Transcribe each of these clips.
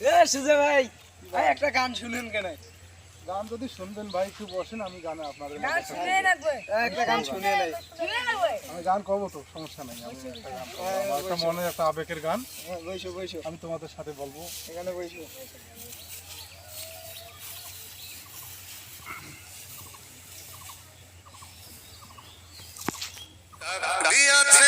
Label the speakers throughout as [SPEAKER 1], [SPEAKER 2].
[SPEAKER 1] এ সুজে ভাই ভাই একটা গান শুনেন কেন?
[SPEAKER 2] গান যদি শুনবেন ভাই একটু বসেন আমি গানে আপনাদের
[SPEAKER 1] একটা শুনে নাই।
[SPEAKER 2] আমি গান করব তো সমস্যা নেই আমি একটা গান আমার একটা মনে একটা আবেগের গান।
[SPEAKER 1] হ্যাঁ বইসো বইসো
[SPEAKER 2] আমি তোমাদের সাথে বলব।
[SPEAKER 1] এখানে
[SPEAKER 3] দিয়াছেন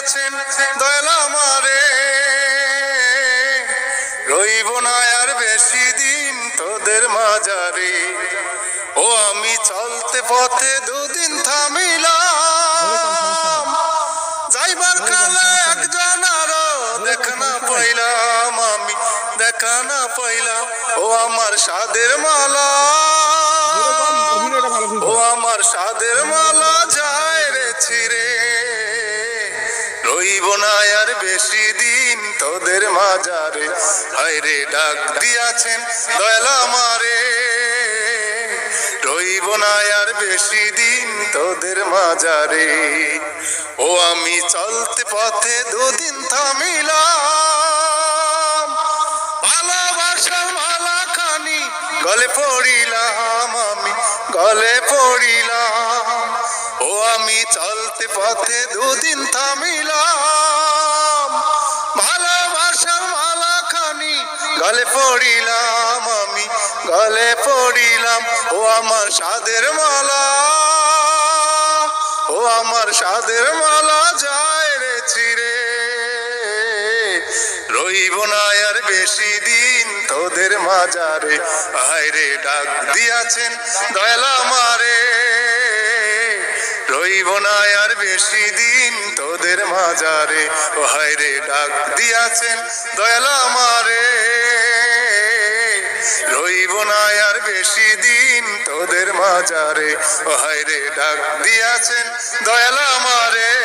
[SPEAKER 3] দিয়াছেন দয়াল আমারে। রইব না আর বেশি দিন তোদের মাজারে ও আমি চলতে পথে দুদিন থামিলাম। যাইবার কালে একজন আরও দেখা না পাইলাম। আমি দেখা না পাইলাম। ও আমার সাদের মালা। ও আমার সাদের মালা যায় রে ছিরে। রইব না আর বেশি দিন তোদের মাজারে। হায়রে ডাক দিয়াছেন দয়াল আমারে। রইব না আর বেশি দিন তোদের মাজারে। ও, আমি চলতে পথে দুদিন থামিলাম। ভালোবাসার মালা খানি গলে পড়িলাম আমি। গলে আমি চলতে পথে দুদিন থামিলাম। ভালোবাসার মালা খানি গলে পড়িলাম আমি, গলে পড়িলাম। ও আমার সাদের মালা, ও আমার সাদের মালা যায় রে চিরে। রইব না আর বেশি দিন তোদের মাজারে। হায়রে ডাক দিয়াছেন দয়াল আমারে। রইব না আর বেশি দিন তোদের মাজারে। ও হায়রে ডাক দিয়াছেন দয়ালা আমারে। রইব না আর বেশি দিন তোদের মাজারে। ও হায়রে ডাক দিয়াছেন দয়ালা আমারে।